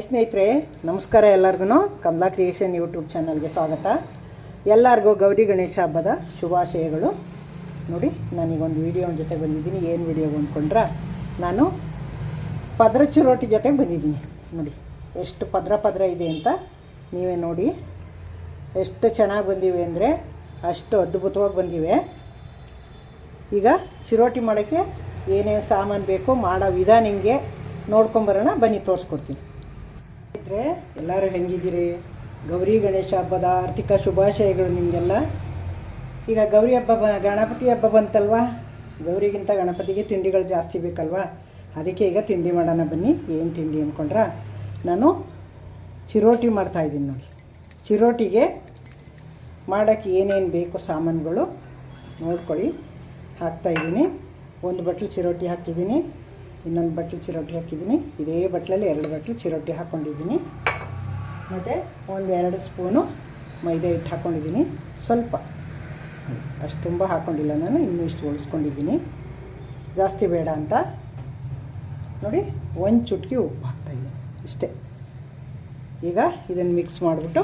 ಸ್ನೇಹಿತರೆ, ನಮಸ್ಕಾರ ಎಲ್ಲರಿಗೂ ಕಮಲಾ ಕ್ರಿಯೇಷನ್ ಯೂಟ್ಯೂಬ್ ಚಾನಲ್ಗೆ ಸ್ವಾಗತ. ಎಲ್ಲರಿಗೂ ಗೌರಿ ಗಣೇಶ ಹಬ್ಬದ ಶುಭಾಶಯಗಳು. ನೋಡಿ, ನಾನೀಗೊಂದು ವಿಡಿಯೋ ಜೊತೆ ಬಂದಿದ್ದೀನಿ. ಏನು ವಿಡಿಯೋ ಅಂದ್ಕೊಂಡ್ರೆ, ನಾನು ಪದ್ರ ಚಿರೋಟಿ ಜೊತೆಗೆ ಬಂದಿದ್ದೀನಿ. ನೋಡಿ, ಎಷ್ಟು ಪದ್ರ ಪದ್ರ ಇದೆ ಅಂತ ನೀವೇ ನೋಡಿ. ಎಷ್ಟು ಚೆನ್ನಾಗಿ ಬಂದಿವೆ ಅಂದರೆ, ಅಷ್ಟು ಅದ್ಭುತವಾಗಿ ಬಂದಿವೆ. ಈಗ ಚಿರೋಟಿ ಮಾಡೋಕ್ಕೆ ಏನೇನು ಸಾಮಾನು ಬೇಕು ಮಾಡೋ ವಿಧಾನ ಹಿಂಗೆ ನೋಡ್ಕೊಂಬರೋಣ ಬನ್ನಿ, ತೋರಿಸ್ಕೊಡ್ತೀನಿ. ಸ್ನೇಹಿತರೆ ಎಲ್ಲರೂ ಹೆಂಗಿದ್ದೀರಿ? ಗೌರಿ ಗಣೇಶ ಹಬ್ಬದ ಆರ್ಥಿಕ ಶುಭಾಶಯಗಳು ನಿಮಗೆಲ್ಲ. ಈಗ ಗೌರಿ ಹಬ್ಬ ಬ, ಗಣಪತಿ ಹಬ್ಬ ಬಂತಲ್ವಾ? ಗೌರಿಗಿಂತ ಗಣಪತಿಗೆ ತಿಂಡಿಗಳು ಜಾಸ್ತಿ ಬೇಕಲ್ವಾ? ಅದಕ್ಕೆ ಈಗ ತಿಂಡಿ ಮಾಡೋಣ ಬನ್ನಿ. ಏನು ತಿಂಡಿ ಅಂದ್ಕೊಂಡ್ರೆ ನಾನು ಚಿರೋಟಿ ಮಾಡ್ತಾಯಿದ್ದೀನಿ ನೋಡಿ. ಚಿರೋಟಿಗೆ ಮಾಡೋಕ್ಕೆ ಏನೇನು ಬೇಕು ಸಾಮಾನುಗಳು ನೋಡ್ಕೊಳ್ಳಿ. ಹಾಕ್ತಾಯಿದ್ದೀನಿ ಒಂದು ಬಟ್ಲು ಚಿರೋಟಿ ಹಾಕಿದ್ದೀನಿ. ಇನ್ನೊಂದು ಬಟ್ಲು ಚಿರೋಟಿ ಹಾಕಿದ್ದೀನಿ. ಇದೇ ಬಟ್ಲಲ್ಲಿ ಎರಡು ಬಟ್ಲು ಚಿರೋಟಿ ಹಾಕ್ಕೊಂಡಿದ್ದೀನಿ ಮತ್ತು ಒಂದು ಎರಡು ಸ್ಪೂನು ಮೈದಾ ಹಿಟ್ಟು ಹಾಕ್ಕೊಂಡಿದ್ದೀನಿ ಸ್ವಲ್ಪ. ಅಷ್ಟು ತುಂಬ ಹಾಕ್ಕೊಂಡಿಲ್ಲ ನಾನು, ಇನ್ನೂ ಇಷ್ಟು ಉಳಿಸ್ಕೊಂಡಿದ್ದೀನಿ. ಜಾಸ್ತಿ ಬೇಡ ಅಂತ. ನೋಡಿ, ಒಂದು ಚುಟ್ಕಿ ಉಪ್ಪು ಹಾಕ್ತಾಯಿದ್ದೀನಿ ಇಷ್ಟೇ. ಈಗ ಇದನ್ನು ಮಿಕ್ಸ್ ಮಾಡಿಬಿಟ್ಟು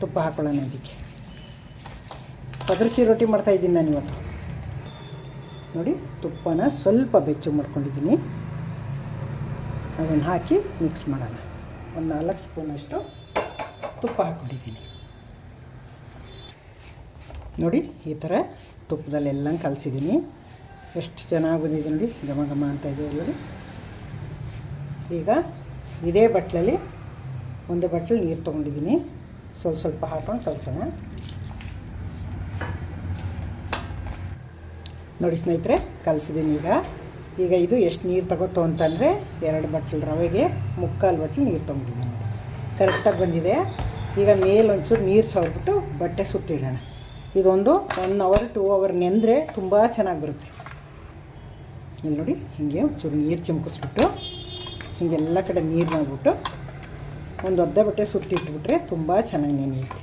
ತುಪ್ಪ ಹಾಕೊಳ್ಳೋಣ ಇದಕ್ಕೆ. ಪದರ್ಸಿ ರೊಟ್ಟಿ ಮಾಡ್ತಾಯಿದ್ದೀನಿ ನಾನು ಇವತ್ತು ನೋಡಿ, ತುಪ್ಪನ ಸ್ವಲ್ಪ ಬೆಚ್ಚಗೆ ಮಾಡ್ಕೊಂಡಿದ್ದೀನಿ. ಅದನ್ನು ಹಾಕಿ ಮಿಕ್ಸ್ ಮಾಡೋಣ. ಒಂದು ನಾಲ್ಕು ಸ್ಪೂನಷ್ಟು ತುಪ್ಪ ಹಾಕ್ಕೊಂಡಿದ್ದೀನಿ ನೋಡಿ, ಈ ಥರ ತುಪ್ಪದಲ್ಲೆಲ್ಲ ಕಲಸಿದ್ದೀನಿ. ಎಷ್ಟು ಚೆನ್ನಾಗಿ ಬಂದಿದೆ ನೋಡಿ, ಘಮ ಘಮ ಅಂತ ಇದೆ ನೋಡಿ ಈಗ ಇದೇ ಬಟ್ಲಲ್ಲಿ ಒಂದು ಬಟ್ಲು ನೀರು ತೊಗೊಂಡಿದ್ದೀನಿ. ಸ್ವಲ್ಪ ಸ್ವಲ್ಪ ಹಾಕ್ಕೊಂಡು ಕಲಸೋಣ. ನೋಡಿ ಸ್ನೇಹಿತರೆ ಕಲಿಸಿದ್ದೀನಿ ಈಗ. ಈಗ ಇದು ಎಷ್ಟು ನೀರು ತಗೋತು ಅಂತಂದರೆ ಎರಡು ಬಟ್ಲು ರವೆಗೆ ಮುಕ್ಕಾಲು ಬಟ್ಲು ನೀರು ತೊಗೊಂಡಿದ್ದೀನಿ ಕರೆಕ್ಟಾಗಿ ಬಂದಿದೆ. ಈಗ ಮೇಲೊಂಚೂರು ನೀರು ಸವರ್ಬಿಟ್ಟು ಬಟ್ಟೆ ಸುತ್ತಿಡೋಣ ಇದೊಂದು ಒನ್ ಅವರ್ ಟೂ ಅವರ್ ನೆಂದರೆ ತುಂಬ ಚೆನ್ನಾಗಿ ಬರುತ್ತೆ. ಇಲ್ಲಿ ನೋಡಿ, ಹೀಗೆ ಒಂಚೂರು ನೀರು ಚಿಮ್ಕಿಸ್ಬಿಟ್ಟು ಹೀಗೆಲ್ಲ ಕಡೆ ನೀರು ಮಾಡಿಬಿಟ್ಟು, ಒಂದು ಅರ್ಧ ಬಟ್ಟೆ ಸುತ್ತಿಟ್ಬಿಟ್ರೆ ತುಂಬ ಚೆನ್ನಾಗಿ ನೆನೆಯುತ್ತೆ.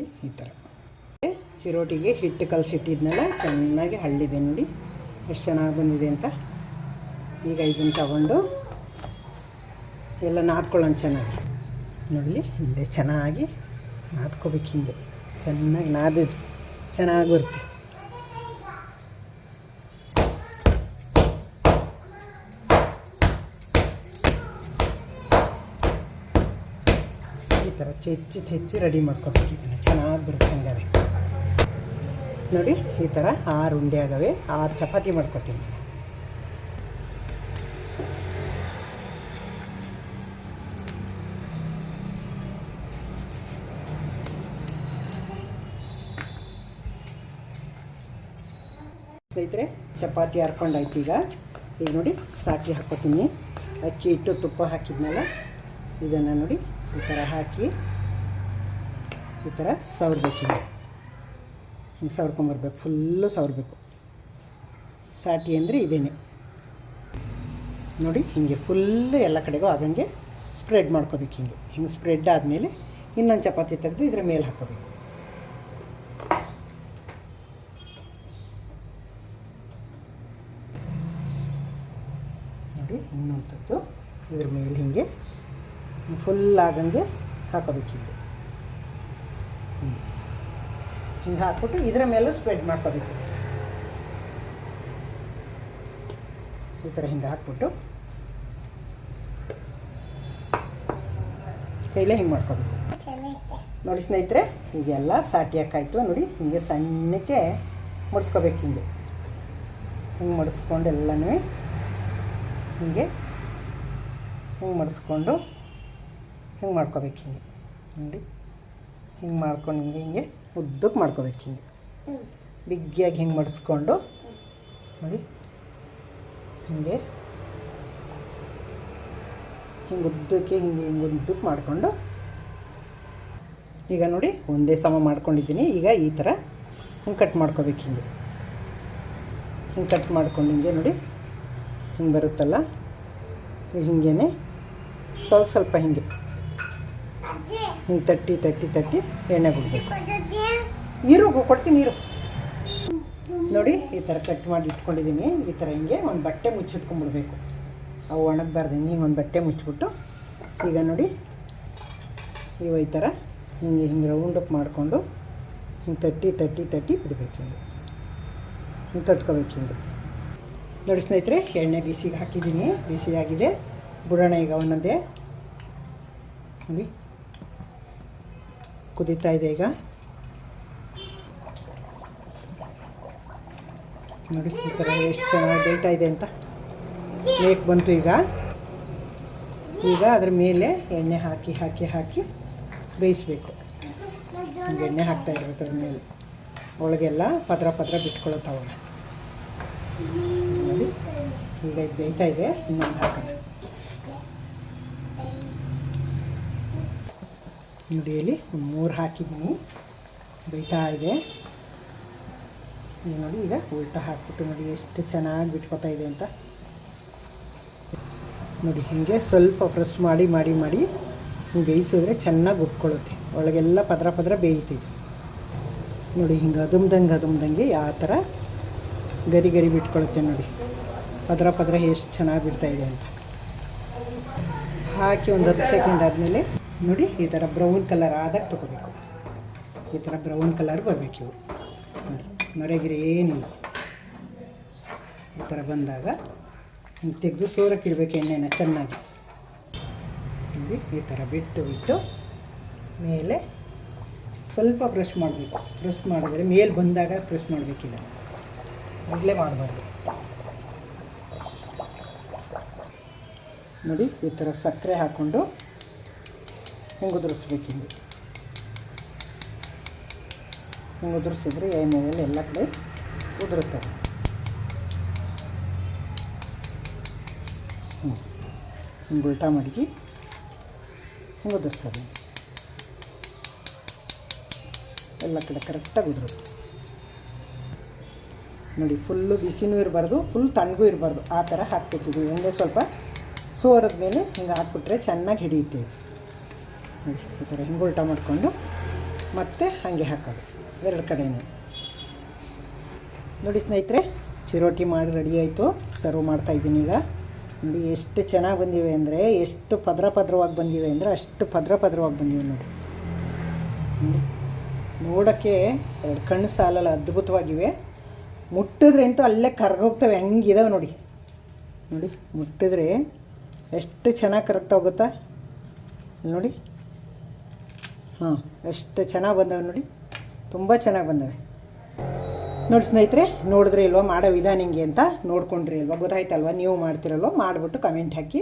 ಈ ಥರ. ಚಿರೋಟಿಗೆ ಹಿಟ್ಟು ಕಲಸಿಟ್ಟಿದ್ನೆಲ್ಲ, ಚೆನ್ನಾಗಿ ಹಳ್ಳಿದೆ ನೋಡಿ. ಎಷ್ಟು ಚೆನ್ನಾಗಿ ಬಂದಿದೆ ಅಂತ. ಈಗ ಇದನ್ನು ತಗೊಂಡು ಎಲ್ಲ ನಾದ್ಕೊಳ್ಳೋಣ ಚೆನ್ನಾಗಿ. ನೋಡಿ, ಹಿಂದೆ ಚೆನ್ನಾಗಿ ನಾದ್ಕೋಬೇಕು ಹಿಂಗೆ ಚೆನ್ನಾಗಿ ನಾದಿದ್ದು. ಚೆನ್ನಾಗಿ ಬರುತ್ತೆ. ಥರ ಚೆಚ್ಚಿ ಚೆಚ್ಚಿ ರೆಡಿ ಮಾಡ್ಕೊಬೇಕಿದ್ದಾನೆ ಚೆನ್ನಾಗಿ ಬರುತ್ತೆ ಹಂಗಾರೆ ನೋಡಿ, ಈ ಥರ ಆರು ಉಂಡೆ ಆಗವೆ. ಆರು ಚಪಾತಿ ಮಾಡ್ಕೊತೀನಿ. ಸ್ನೇಹಿತರೆ, ಚಪಾತಿ ಹರ್ಕೊಂಡಾಯ್ತು ಈಗ. ಈಗ ನೋಡಿ, ಸಾಕಿ ಹಾಕ್ಕೊತೀನಿ ಅಕ್ಕಿ ಇಟ್ಟು ತುಪ್ಪ ಹಾಕಿದ್ನಲ್ಲ, ಇದನ್ನು ನೋಡಿ. ಈ ಥರ ಹಾಕಿ ಈ ಥರ ಸವರ್ಬೇಕು ಹಿಂಗೆ ಸವರ್ಕೊಂಬರ್ಬೇಕು, ಫುಲ್ಲು ಸವರ್ಬೇಕು. ಸಾಟಿ ಅಂದರೆ ಇದೇನೆ. ನೋಡಿ, ಹೀಗೆ ಫುಲ್ಲು ಎಲ್ಲ ಕಡೆಗೂ ಆಗಂಗೆ ಸ್ಪ್ರೆಡ್ ಮಾಡ್ಕೋಬೇಕು ಹಿಂಗೆ. ಹಿಂಗೆ ಸ್ಪ್ರೆಡ್ ಆದಮೇಲೆ ಇನ್ನೊಂದು ಚಪಾತಿ ತೆಗೆದು ಇದ್ರ ಮೇಲೆ ಹಾಕೋಬೇಕು. ನೋಡಿ, ಇನ್ನೊಂದು ತೆಗೆದು ಇದ್ರ ಮೇಲೆ ಹಿಂಗೆ ಫುಲ್ ಆಗಂಗೆ ಹಾಕೋಬೇಕು ಹಿಂಗೆ ಹಾಕ್ಬಿಟ್ಟು ಇದರ ಮೇಲೂ ಸ್ಪ್ರೆಡ್ ಮಾಡ್ಕೋಬೇಕು. ಈ ಥರ ಹಿಂಗೆ ಹಾಕ್ಬಿಟ್ಟು ಕೈಲೇ ಹಿಂಗೆ ಮಾಡ್ಕೋಬೇಕು. ನೋಡಿ ಸ್ನೇಹಿತರೆ, ಹೀಗೆಲ್ಲ ಸಾಟಿ ಹಾಕಾಯ್ತು. ನೋಡಿ ಹಿಂಗೆ ಸಣ್ಣಕ್ಕೆ ಮುಡಿಸ್ಕೋಬೇಕು ಹಿಂಗೆ. ಹಿಂಗೆ ಮಡಿಸ್ಕೊಂಡು ಎಲ್ಲನೂ ಹಿಂಗೆ ಹಿಂಗೆ ಮಡಿಸ್ಕೊಂಡು ಹಿಂಗೆ ಮಾಡ್ಕೋಬೇಕು ಹಿಂಗೆ? ನೋಡಿ. ಹಿಂಗೆ ಮಾಡ್ಕೊಂಡು ಹಿಂಗೆ ಹಿಂಗೆ ಉದ್ದಕ್ಕೆ ಮಾಡ್ಕೋಬೇಕು ಹಿಂಗೆ. ಬಿಗ್ಗಿಯಾಗಿ ಹಿಂಗೆ ಮಡಿಸ್ಕೊಂಡು, ನೋಡಿ. ಹಿಂಗೆ. ಹಿಂಗೆ ಉದ್ದಕ್ಕೆ ಹಿಂಗೆ ಹಿಂಗೆ ಉದ್ದಕ್ಕೆ ಮಾಡಿಕೊಂಡು. ಈಗ ನೋಡಿ, ಒಂದೇ ಸಮ ಮಾಡ್ಕೊಂಡಿದ್ದೀನಿ. ಈಗ ಈ ಥರ ಹಿಂಗೆ ಕಟ್ ಮಾಡ್ಕೋಬೇಕು ಹಿಂಗೆ. ಹಿಂಗೆ ಕಟ್ ಮಾಡ್ಕೊಂಡು ಹಿಂಗೆ ನೋಡಿ. ಹಿಂಗೆ ಬರುತ್ತಲ್ಲ? ಹಿಂಗೇ ಸ್ವಲ್ಪ ಸ್ವಲ್ಪ ಹಿಂಗೆ. ಹಿಂಗೆ ತಟ್ಟಿ ತಟ್ಟಿ ತಟ್ಟಿ ಎಣ್ಣೆ ಬಿಡಬೇಕು. ನೀರು ಕೊಡ್ತೀನಿ ನೀರು. ನೋಡಿ ಈ ಥರ ಕಟ್ ಮಾಡಿ ಇಟ್ಕೊಂಡಿದ್ದೀನಿ. ಈ ಥರ ಹಿಂಗೆ ಒಂದು ಬಟ್ಟೆ ಮುಚ್ಚಿಟ್ಕೊಂಡ್ಬಿಡ್ಬೇಕು. ಅವು ಒಣಗಬಾರ್ದು ಹಿಂಗೆ ಒಂದು ಬಟ್ಟೆ ಮುಚ್ಚಿಬಿಟ್ಟು ಈಗ ನೋಡಿ ಇವು ಈ ಥರ ಹಿಂಗೆ ಹಿಂಗೆ ರೌಂಡ್ ಅಪ್ ಮಾಡಿಕೊಂಡು ಹಿಂಗೆ ತಟ್ಟಿ ತಟ್ಟಿ ತಟ್ಟಿ ಬಿಡಬೇಕು ಹಿಂಗೆ. ಹಿಂಗೆ ತಟ್ಕೋಬೇಕು ಹಿಂಗೆ. ನೋಡಿ ಸ್ನೇಹಿತರೆ ಎಣ್ಣೆ ಬಿಸಿಗೆ ಹಾಕಿದ್ದೀನಿ. ಬಿಸಿಯಾಗಿದೆ ಬಿಡೋಣ ಈಗ ಒಂದೊಂದೇ. ನೋಡಿ. ಕುದೀತಾ ಇದೆ ಈಗ. ನೋಡಿ, ಈ ಥರ ಎಷ್ಟು ಚೆನ್ನಾಗಿ ಬೇಯ್ತಾ ಇದೆ ಅಂತ. ಬೇಕ್ ಬಂತು ಈಗ. ಈಗ ಅದ್ರ ಮೇಲೆ ಎಣ್ಣೆ ಹಾಕಿ ಹಾಕಿ ಹಾಕಿ ಬೇಯಿಸ್ಬೇಕು. ಎಣ್ಣೆ ಹಾಕ್ತಾ ಇರ್ಬೇಕು ಅದ್ರ ಮೇಲೆ. ಒಳಗೆಲ್ಲ ಪದ್ರ ಪದ್ರ ಬಿಟ್ಕೊಳತ್ತಾವ ನೋಡಿ, ಈಗ ಬೇಯ್ತಾ ಇದೆ. ಇನ್ನೊಂದು ಹಾಕೋಣ. ನೋಡಿ ಇಲ್ಲಿ ಒಂದು ಮೂರು ಹಾಕಿದ್ದೀನಿ. ಬೇಯ್ತಾ ಇದೆ. ಈಗ ನೋಡಿ, ಈಗ ಉಲ್ಟ ಹಾಕ್ಬಿಟ್ಟು ನೋಡಿ ಎಷ್ಟು ಚೆನ್ನಾಗಿ ಬಿಟ್ಕೊತಾ ಇದೆ ಅಂತ. ನೋಡಿ, ಹೀಗೆ ಸ್ವಲ್ಪ ಪ್ರೆಸ್ ಮಾಡಿ ಮಾಡಿ ಮಾಡಿ ಹಿಂಗೆ ಬೇಯಿಸಿದ್ರೆ ಚೆನ್ನಾಗಿ ಉಟ್ಕೊಳ್ಳುತ್ತೆ. ಒಳಗೆಲ್ಲ ಪದರ ಪದರ ಬೇಯ್ತಿದೆ. ನೋಡಿ, ಹಿಂಗೆ ಅದುಮ್ದಂಗೆ ಅದುಮ್ದಂಗೆ ಯಾವ ಥರ ಗರಿ ಗರಿ ಬಿಟ್ಕೊಳುತ್ತೆ ನೋಡಿ. ಪದರ ಪದರ ಎಷ್ಟು ಚೆನ್ನಾಗಿ ಬಿಡ್ತಾಯಿದೆ ಅಂತ. ಹಾಕಿ ಒಂದು ಹತ್ತು ಸೆಕೆಂಡ್ ಆದಮೇಲೆ ನೋಡಿ, ಈ ಥರ ಬ್ರೌನ್ ಕಲರ್ ಆದಾಗ ತೊಗೋಬೇಕು. ಈ ಥರ ಬ್ರೌನ್ ಕಲರ್ ಬರಬೇಕು ಇವು. ನೋಡಿ ಮರೆಗಿರಿ ಏನಿಲ್ಲ. ಈ ಥರ ಬಂದಾಗ ಹಿಂಗೆ ತೆಗೆದು ಸೋರಕ್ಕೆ ಇಡಬೇಕು ಎಣ್ಣೆನ ಚೆನ್ನಾಗಿ. ಇಲ್ಲಿ ಈ ಥರ ಬಿಟ್ಟು ಬಿಟ್ಟು ಮೇಲೆ ಸ್ವಲ್ಪ ಬ್ರಷ್ ಮಾಡಬೇಕು. ಬ್ರಷ್ ಮಾಡಿದ್ರೆ ಮೇಲೆ ಬಂದಾಗ ಪ್ರೆಸ್ ಮಾಡಬೇಕಿಲ್ಲ. ಮೊದಲೇ ಮಾಡಬಾರ್ದು. ನೋಡಿ, ಈ ಥರ ಸಕ್ಕರೆ ಹಾಕ್ಕೊಂಡು ಉದುರಿಸ್ಬೇಕು ಹಿಂಗೆ ಉದುರಿಸಿದ್ರೆ ಎಣ್ಣೆಯಲ್ಲಿ ಎಲ್ಲ ಕಡೆ ಉದುರುತ್ತೆ. ಹಿಂಗೆ ಉಲ್ಟಾ ಮಡಗಿ ಹಿಂಗೆ ಉದುರಿಸೋದು ಎಲ್ಲ ಕಡೆ ಕರೆಕ್ಟಾಗಿ ಉದುರುತ್ತೆ. ನೋಡಿ, ಫುಲ್ಲು ಬಿಸಿನೂ ಇರಬಾರ್ದು, ಫುಲ್ ತಣ್ಣಗೂ ಇರಬಾರ್ದು. ಆ ಥರ ಹಾಕ್ಬೇಕಿದು. ಎಣ್ಣೆ ಸ್ವಲ್ಪ ಸೋರದ ಮೇಲೆ ಹಿಂಗೆ ಹಾಕ್ಬಿಟ್ರೆ ಚೆನ್ನಾಗಿ ಹಿಡಿಯುತ್ತೆ. ನೋಡಿ ಈ ಥರ ಹಿಂಗೆ ಉಲ್ಟಾ ಮಾಡಿಕೊಂಡು ಮತ್ತೆ ಹಾಗೆ ಹಾಕೋದು. ಎರಡು ಕಡೆಯೂ ನೋಡಿ ಸ್ನೇಹಿತರೆ, ಚಿರೋಟಿ ಮಾಡಿ ರೆಡಿ ಆಯಿತು. ಸರ್ವ್ ಮಾಡ್ತಾಯಿದ್ದೀನಿ ಈಗ. ನೋಡಿ ಎಷ್ಟು ಚೆನ್ನಾಗಿ ಬಂದಿವೆ ಅಂದರೆ, ಎಷ್ಟು ಪದ್ರ ಪದ್ರವಾಗಿ ಬಂದಿವೆ ಅಂದರೆ ಅಷ್ಟು ಪದ್ರ ಪದ್ರವಾಗಿ ಬಂದಿವೆ ನೋಡಿ. ನೋಡಿ. ನೋಡೋಕ್ಕೆ ಎರಡು ಕಣ್ಣು ಸಾಲಲ್ಲ, ಅದ್ಭುತವಾಗಿವೆ. ಮುಟ್ಟಿದ್ರೆ ಅಂತೂ ಅಲ್ಲೇ ಕರ್ಗೋಗ್ತವೆ, ಹಂಗಿದಾವೆ ನೋಡಿ. ನೋಡಿ, ಮುಟ್ಟಿದ್ರೆ ಎಷ್ಟು ಚೆನ್ನಾಗಿ ಕರಗ್ತಾ ಹೋಗುತ್ತಾ? ನೋಡಿ. ಹಾಂ, ಎಷ್ಟು ಚೆನ್ನಾಗಿ ಬಂದವೆ ನೋಡಿ. ತುಂಬ ಚೆನ್ನಾಗಿ ಬಂದವೆ. ನೋಡಿ ಸ್ನೇಹಿತರೆ, ನೋಡಿದ್ರೆ ಇಲ್ವಾ, ಮಾಡೋ ವಿಧಾನ ಹಿಂಗೆ ಅಂತ ನೋಡ್ಕೊಂಡ್ರಿ ಅಲ್ವಾ ಗೊತ್ತಾಯ್ತಲ್ವ? ನೀವು ಮಾಡ್ತಿರಲ್ವ? ಮಾಡಿಬಿಟ್ಟು ಕಮೆಂಟ್ ಹಾಕಿ.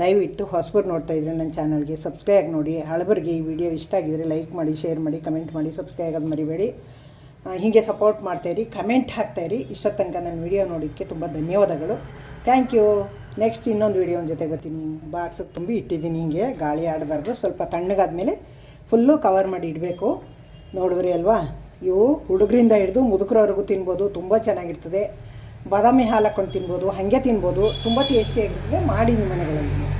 ದಯವಿಟ್ಟು ಹೊಸಬರು ನೋಡ್ತಾ ಇದ್ರೆ ನನ್ನ ಚಾನಲ್ಗೆ ಸಬ್ಸ್ಕ್ರೈಬ್ ನೋಡಿ. ಹಳಬರಿಗೆ ಈ ವಿಡಿಯೋ ಇಷ್ಟ ಆಗಿದ್ರೆ ಲೈಕ್ ಮಾಡಿ ಶೇರ್ ಮಾಡಿ ಕಮೆಂಟ್ ಮಾಡಿ ಸಬ್ಸ್ಕ್ರೈಬ್ ಆಗೋದು ಮರಿಬೇಡಿ. ಹೀಗೆ ಸಪೋರ್ಟ್ ಮಾಡ್ತಾಯಿರಿ ಕಮೆಂಟ್ ಹಾಕ್ತಾಯಿರಿ ಇಷ್ಟ ತನಕ ನನ್ನ ವಿಡಿಯೋ ನೋಡೋಕ್ಕೆ ತುಂಬ ಧನ್ಯವಾದಗಳು. ಥ್ಯಾಂಕ್ ಯು ನೆಕ್ಸ್ಟ್ ಇನ್ನೊಂದು ವಿಡಿಯೋ ಜೊತೆ ಬರ್ತೀನಿ. ಬಾಕ್ಸಿಗೆ ತುಂಬಿ ಇಟ್ಟಿದ್ದೀನಿ ಹೀಗೆ, ಗಾಳಿ ಆಡಬಾರ್ದು. ಸ್ವಲ್ಪ ತಣ್ಣಗಾದ್ಮೇಲೆ ಫುಲ್ಲು ಕವರ್ ಮಾಡಿ ಇಡಬೇಕು. ನೋಡಿದ್ರಿ ಅಲ್ವಾ? ಇವು ಹುಡುಗರಿಂದ ಹಿಡಿದು ಮುದುಕರವರೆಗೂ ತಿನ್ಬೋದು, ತುಂಬ ಚೆನ್ನಾಗಿರ್ತದೆ. ಬಾದಾಮಿ ಹಾಲು ಹಾಕ್ಕೊಂಡು ತಿನ್ಬೋದು, ಹಾಗೆ ತಿನ್ಬೋದು, ತುಂಬ ಟೇಸ್ಟಿಯಾಗಿರ್ತದೆ ಮಾಡಿ ನಿಮ್ಮ ಮನೆಗಳಲ್ಲಿ.